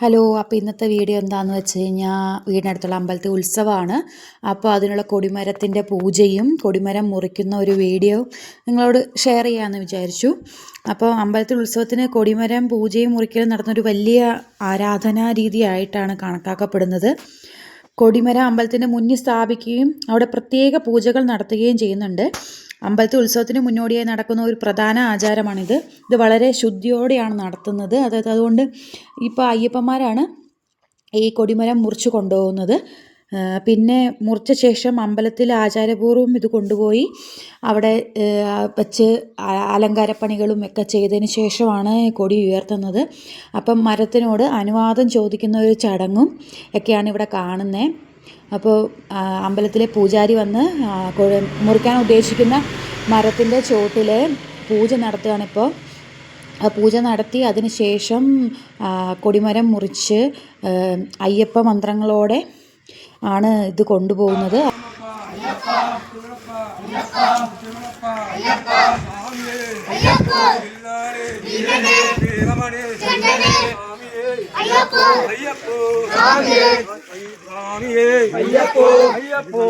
Hello അപ്പോൾ ഇന്നത്തെ video എന്താണെന്ന് വെച്ച് കഴിഞ്ഞാൽ വീടിനടുത്തുള്ള അമ്പലത്തിൽ ഉത്സവമാണ് അപ്പോൾ അതിനുള്ള കൊടിമരത്തിന്റെ പൂജയും കൊടിമരം മുറിക്കുന്ന ഒരു വീഡിയോ നിങ്ങളോട് ഷെയർ ചെയ്യാമെന്ന് വിചാരിച്ചു. അപ്പോൾ അമ്പലത്തിൽ ഉത്സവത്തിന് കൊടിമരം പൂജയും മുറിക്കലും നടത്തുന്ന ഒരു വലിയ ആരാധനാ രീതിയായിട്ടാണ് കണക്കാക്കപ്പെടുന്നത്. കൊടിമരം അമ്പലത്തിന്റെ മുന്നിൽ സ്ഥാപിക്കുകയും അവിടെ പ്രത്യേക പൂജകൾ നടത്തുകയും ചെയ്യുന്നുണ്ട്. അമ്പലത്തിൽ ഉത്സവത്തിന് മുന്നോടിയായി നടക്കുന്ന ഒരു പ്രധാന ആചാരമാണിത്. ഇത് വളരെ ശുദ്ധിയോടെയാണ് നടത്തുന്നത്. അതായത് അതുകൊണ്ട് ഇപ്പോൾ അയ്യപ്പന്മാരാണ് ഈ കൊടിമരം മുറിച്ച് കൊണ്ടുപോകുന്നത്. പിന്നെ മുറിച്ച ശേഷം അമ്പലത്തിൽ ആചാരപൂർവം ഇത് കൊണ്ടുപോയി. അവിടെ വച്ച് അലങ്കാരപ്പണികളും ഒക്കെ ചെയ്തതിന് ശേഷമാണ് കൊടി ഉയർത്തുന്നത്. അപ്പം മരത്തിനോട് അനുവാദം ചോദിക്കുന്ന ഒരു ചടങ്ങും ഒക്കെയാണ് ഇവിടെ കാണുന്നത് അപ്പോൾ അമ്പലത്തിലെ പൂജാരി വന്ന് മുറിക്കാൻ ഉദ്ദേശിക്കുന്ന മരത്തിന്റെ ചോട്ടിൽ പൂജ നടത്തുകയാണിപ്പോൾ പൂജ നടത്തി അതിന് ശേഷം കൊടിമരം മുറിച്ച് അയ്യപ്പ മന്ത്രങ്ങളോടെ ആണ് ഇത് കൊണ്ടുപോകുന്നത്. അയ്യപ്പോ അയ്യപ്പോ